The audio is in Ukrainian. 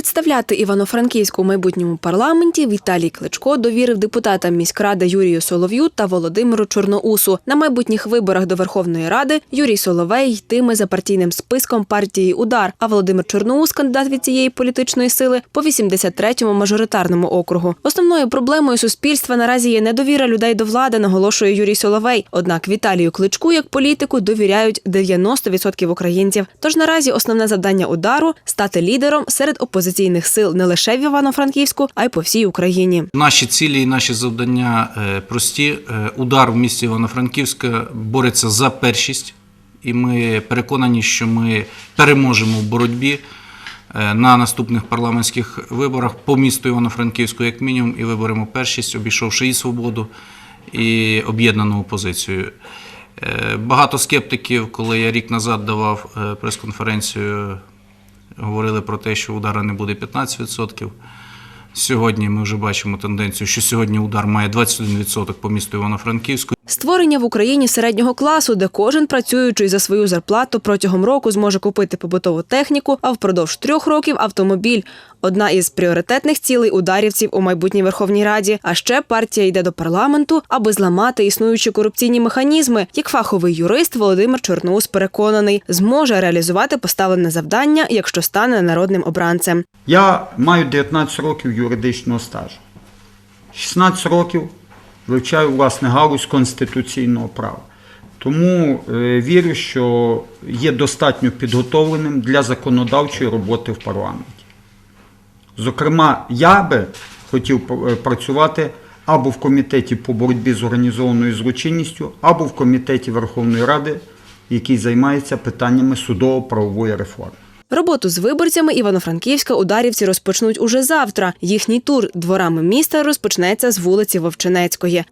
Представляти Івано-Франківську у майбутньому парламенті Віталій Кличко довірив депутатам міськради Юрію Солов'ю та Володимиру Чорноусу. На майбутніх виборах до Верховної Ради Юрій Соловей йтиме за партійним списком партії Удар, а Володимир Чорноус, кандидат від цієї політичної сили, по 83-му мажоритарному округу. Основною проблемою суспільства наразі є недовіра людей до влади, наголошує Юрій Соловей. Однак Віталію Кличку як політику довіряють 90% українців. Тож наразі основне завдання удару стати лідером серед опозиційних сил не лише в Івано-Франківську, а й по всій Україні. Наші цілі і наші завдання е, прості. Е, Удар в місті Івано-Франківська бореться за першість, і ми переконані, що ми переможемо в боротьбі е, на наступних парламентських виборах по місту Івано-Франківську, як мінімум, і виберемо першість, обійшовши і свободу, і об'єднану опозицію. Багато скептиків, коли я рік назад давав прес-конференцію, говорили про те, що удара не буде 15%. Сьогодні ми вже бачимо тенденцію, що сьогодні удар має 21% по місту Івано-Франківську. Створення в Україні середнього класу, де кожен працюючий за свою зарплату протягом року зможе купити побутову техніку, а впродовж трьох років автомобіль. Одна із пріоритетних цілей ударівців у майбутній Верховній Раді. А ще партія йде до парламенту, аби зламати існуючі корупційні механізми. Як фаховий юрист Володимир Чорноус переконаний, зможе реалізувати поставлене завдання, якщо стане народним обранцем. Я маю 19 років юридичного стажу. 16 років вивчаю власне галузь конституційного права. Тому е, вірю, що є достатньо підготовленим для законодавчої роботи в парламенті. Зокрема, я би хотів е, працювати або в комітеті по боротьбі з організованою злочинністю, або в комітеті Верховної Ради, який займається питаннями судово-правової реформи. Роботу з виборцями Івано-Франківська ударівці розпочнуть уже завтра. Їхній тур дворами міста розпочнеться з вулиці Вовчинецької.